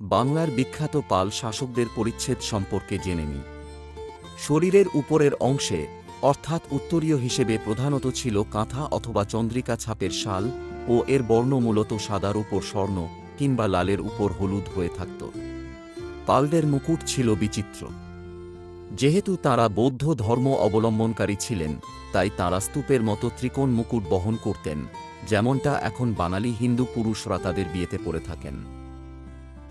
বাংলার বিখ্যাত পাল শাসকদের পরিচ্ছেদ সম্পর্কে জেনে নিই। শরীরের উপরের অংশে, অর্থাৎ উত্তরীয় হিসেবে প্রধানত ছিল কাঁথা অথবা চন্দ্রিকা ছাপের শাল ও এর বর্ণ মূলত সাদার উপর স্বর্ণ কিংবা লালের উপর হলুদ হয়ে থাকত। পালদের মুকুট ছিল বিচিত্র। যেহেতু তারা বৌদ্ধ ধর্ম অবলম্বনকারী ছিলেন, তাই তারা স্তূপের মতো ত্রিকোণ মুকুট বহন করতেন, যেমনটা এখন বাঙালি হিন্দু পুরুষরা তাদের বিয়েতে পরে থাকেন।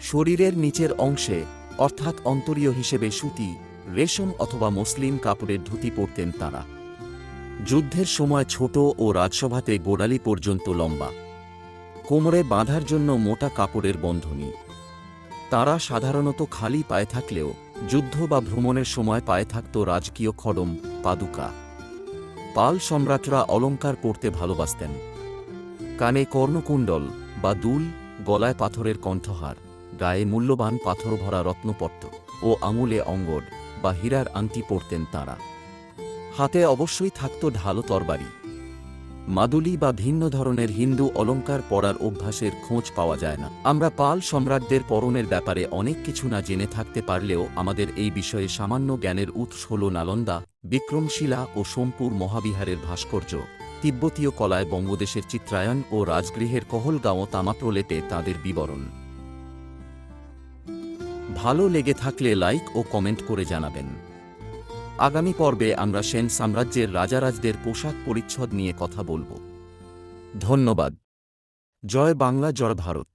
শরীরের নিচের অংশে, অর্থাৎ অন্তরীয় হিসেবে সুতি, রেশম অথবা মসলিন কাপড়ের ধুতি পরতেন তারা। যুদ্ধের সময় ছোট ও রাজসভাতে গোড়ালি পর্যন্ত লম্বা। কোমরে বাঁধার জন্য মোটা কাপড়ের বন্ধনী। তারা সাধারণত খালি পায়ে থাকলেও, যুদ্ধ বা ভ্রমণের সময় পায়ে থাকত রাজকীয় খড়ম, পাদুকা। পাল সম্রাটরা অলঙ্কার পরতে ভালোবাসতেন। কানে কর্ণকুণ্ডল বা দুল, গলায় পাথরের কণ্ঠহার। গায়ে মূল্যবান পাথর ভরা রত্নপট্ট ও আঙুলে অঙ্গড বা হীরার আংটি পরতেন তাঁরা। হাতে অবশ্যই থাকত ঢালো তরবারি। মাদুলি বা ভিন্ন ধরনের হিন্দু অলঙ্কার পরার অভ্যাসের খোঁজ পাওয়া যায় না। আমরা পাল সম্রাটদের পরনের ব্যাপারে অনেক কিছু না জেনে থাকতে পারলেও আমাদের এই বিষয়ে সামান্য জ্ঞানের উৎস হল নালন্দা, বিক্রমশিলা ও সোমপুর মহাবিহারের ভাস্কর্য, তিব্বতীয় কলায় বঙ্গদেশের চিত্রায়ন ও রাজগৃহের কহলগাঁও তামাপ্রলেটে তাদের বিবরণ। ভালো লেগে থাকলে লাইক ও কমেন্ট করে জানাবেন। আগামী পর্বে আমরা সেন সাম্রাজ্যের রাজারাজদের পোশাক পরিচ্ছদ নিয়ে কথা বলব। ধন্যবাদ। জয় বাংলা, জয় ভারত।